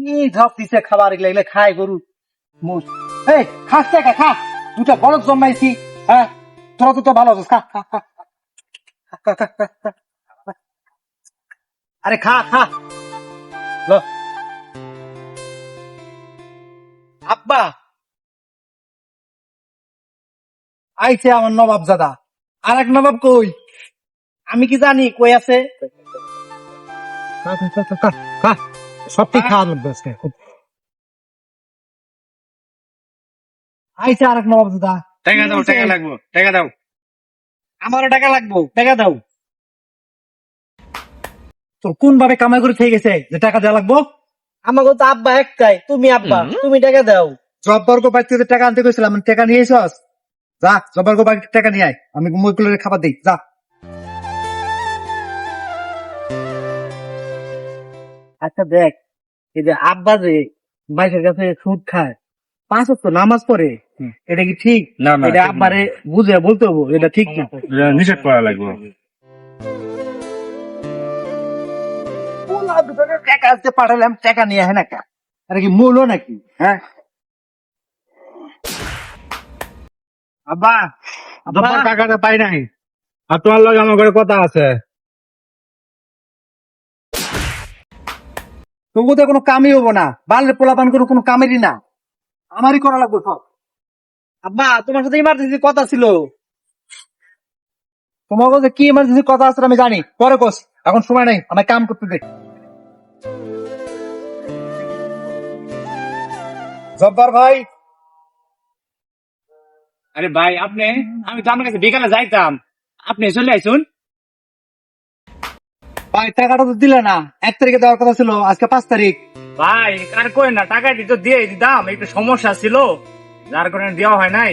কি ঝপ দিছে খাবার এগুলা এগুলা খায় গরু জন্মাইছি হ্যাঁ তোরা তো ভালো আইছে আমার নবাব দাদা আর এক নবাব কই আমি কি জানি কই আছে খা, খা, খা, খা, খা। সবটি খাওয়া লাগবে আজকে। আইছে আর এক নবাব দাদা। টাকা দাও টাকা লাগবো টাকা দাও। আমারও টাকা লাগবো টাকা দাও। তো কোন ভাবে কামাই করে থেকে গেছে? যে টাকা দেওয়া লাগবো? আমাকে তো আব্বা একটাই তুমি আব্বা তুমি টাকা দাও। জব্বর্গ বাড়ি থেকে টাকা আনতে গেছিলাম টাকা নিয়ে এসস যা জব্বর্গ বাড়ি থেকে টাকা নিয়ে আয় আমি মুরগুলোর খাবার দিই যা। আচ্ছা দেখ এই যে আব্বা যে বাইকের কাছে সুদ খায় পাঁচ তো নামাজ পড়ে এটা কি ঠিক? না না এটা আব্বারে বুঝে বলতে হব এটা ঠিক না। নিষেধ করা লাগবে। টাকা আনতে পাঠালাম টাকা নিয়ে হয় না আরে কি মূল নাকি? হ্যাঁ? আব্বা। টাকাটা পাই নাই। আর তোমার লগে আমার ঘরে কথা আছে। তবু তো কোনো কামই হব না। বালের পোলাপান কোনো কোনো কামেরই না। আমারই করা লাগবে সব। আব্বা, তোমার সাথে ইমার্জেন্সি কথা ছিল। তোমার কাছে কি ইমার্জেন্সি কথা আছে আমি জানি। পরে কোস। এখন সময় নেই। আমার কাম করতে দে। জব্বার ভাই। আরে ভাই, আপনি, আমি তো আপনার কাছে বিকালে যাইতাম। আপনি চলে আইসুন। ভাই টাকাটা তো দিলে না। এক তারিখে দেওয়ার কথা ছিল আজকে পাঁচ তারিখ। ভাই আর কই না টাকা দিতে দিয়ে দিতাম। একটু সমস্যা ছিল যার কারণে দেওয়া হয় নাই।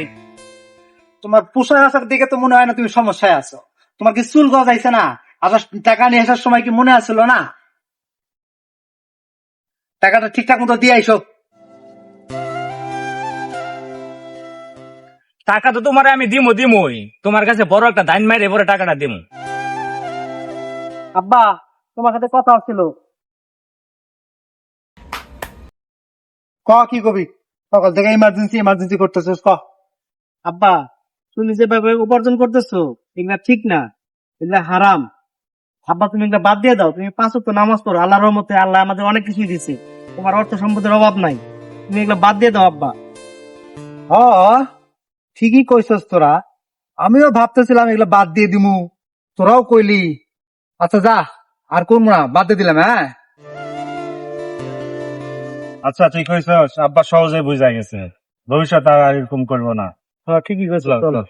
তোমার পোশাক দিকে তো মনে হয় না তুমি সমস্যায় আছো। তোমার কি চুল গজাইছে না? টাকা নিয়ে আসার সময় কি মনে আসছিল না? টাকাটা ঠিকঠাক মতো দিয়ে আইসো। টাকা তো তোমার আমি দিমু দিমুই। তোমার কাছে বড় একটা দাইন মাইরে পরে টাকাটা দিমু। আব্বা তোমার সাথে কথা ছিল ক কি কবি? সকাল থেকে ইমার্জেন্সি ইমার্জেন্সি করতেছিস ক। আব্বা তুমি যেভাবে উপার্জন করতেছো এগুলা ঠিক না। এগুলা হারাম। আব্বা তুমি এগুলা বাদ দিয়ে দাও। তুমি পাঁচ তো নামাজ পড়ো। আল্লাহর রহমতে আল্লাহ আমাদের অনেক কিছুই দিছে তোমার অর্থ সম্পদের অভাব নাই। তুমি এগুলা বাদ দিয়ে দাও আব্বা। হ ঠিকই কইছস তোরা। আমিও ভাবতেছিলাম এগুলো বাদ দিয়ে দিমু। তোরাও কইলি। আচ্ছা যা। আর কোন না বাদ দিয়ে দিলাম হ্যাঁ? আচ্ছা ঠিক হয়েছ আব্বা সহজে বুঝা গেছে। ভবিষ্যৎ আর এরকম করব না। হ্যাঁ ঠিকই চলো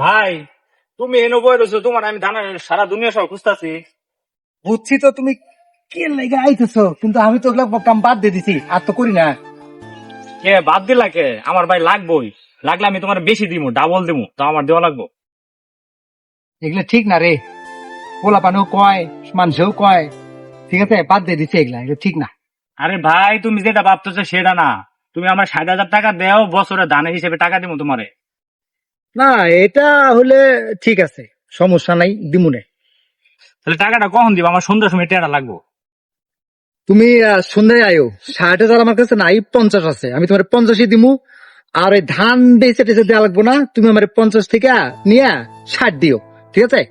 ভাই তুমি এনে বই রয়েছো তোমার আমি ধানের সারা দুনিয়া সব খুঁজতেছি। বুঝছি তো তুমি কে লেগে আইতেছ কিন্তু আমি তো ওগুলো কাম বাদ দিয়ে দিছি আর তো করি না। কে বাদ দিলা কে? আমার ভাই লাগবই। লাগলে আমি তোমার বেশি দিমু ডাবল দিমু তো আমার দেওয়া লাগবো। এগুলো ঠিক না রে। পোলা পানেও কয় মানুষেও কয়। ঠিক আছে বাদ দিয়ে দিছে এগুলা এগুলো ঠিক না। আরে ভাই তুমি যেটা ভাবতেছো সেটা না। তুমি আমার ষাট হাজার টাকা দেও বছরে দানের হিসেবে টাকা দিব তোমারে। না এটা হলে ঠিক আছে সমস্যা নাই দিমুনে তাহলে টাকাটা কখন দিব? আমার সন্ধ্যার সময় টাকা লাগবো। তুমি আহ, সন্ধ্যায় আয়ো। ষাট হাজার আমার কাছে নাই পঞ্চাশ আছে। আমি তোমার পঞ্চাশই দিমু। আর ওই ধান বেচে টেচে দেওয়া লাগবো না তুমি আমার পঞ্চাশ থেকে নিয়ে ষাট দিও। 别在